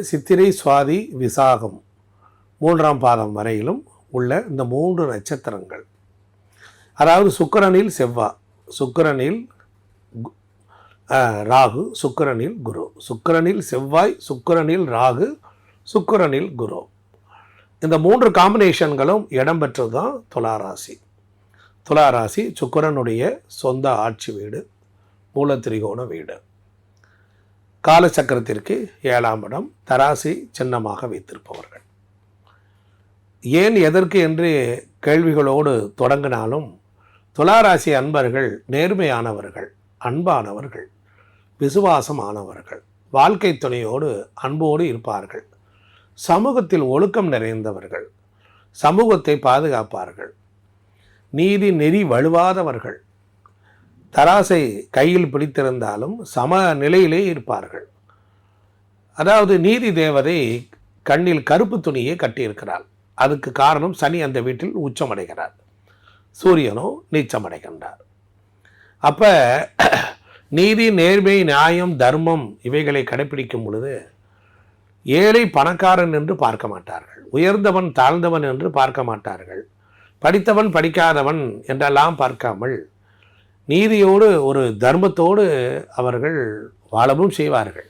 சித்திரை சுவாதி விசாகம் மூன்றாம் பாதம் வரையிலும் உள்ள இந்த மூன்று நட்சத்திரங்கள். அதாவது சுக்கிரனில் செவ்வா சுக்கிரனில் கு- ராகு சுக்கிரனில் குரு சுக்கரனில் செவ்வாய் சுக்கிரனில் ராகு சுக்கிரனில் குரு. இந்த மூன்று காம்பினேஷன்களும் இடம்பெற்றது தான் துளாராசி. துளாராசி சுக்கிரனுடைய சொந்த ஆட்சி வீடு மூலத்திரிகோண வீடு. காலச்சக்கரத்திற்கு ஏழாம் இடம் தராசி சின்னமாக வைத்திருப்பவர்கள். ஏன் எதற்கு என்று கேள்விகளோடு தொடங்கினாலும் துளாராசி அன்பர்கள் நேர்மையானவர்கள் அன்பானவர்கள் விசுவாசமானவர்கள் வாழ்க்கை துணையோடு அன்போடு இருப்பார்கள். சமூகத்தில் ஒழுக்கம் நிறைந்தவர்கள் சமூகத்தை பாதுகாப்பார்கள். நீதி நெறி வலுவாதவர்கள் தராசை கையில் பிடித்திருந்தாலும் சம நிலையிலே இருப்பார்கள். அதாவது நீதி தேவதை கண்ணில் கருப்பு துணியை கட்டியிருக்கிறாள். அதுக்கு காரணம் சனி அந்த வீட்டில் உச்சமடைகிறார். சூரியனோ நீச்சமடைகின்றார். அப்போ நீதி நேர்மை நியாயம் தர்மம் இவைகளை கடைப்பிடிக்கும் பொழுது ஏழை பணக்காரன் என்று பார்க்க மாட்டார்கள். உயர்ந்தவன் தாழ்ந்தவன் என்று பார்க்க மாட்டார்கள். படித்தவன் படிக்காதவன் என்றெல்லாம் பார்க்காமல் நீதியோடு ஒரு தர்மத்தோடு அவர்கள் வாழவும் செய்வார்கள்.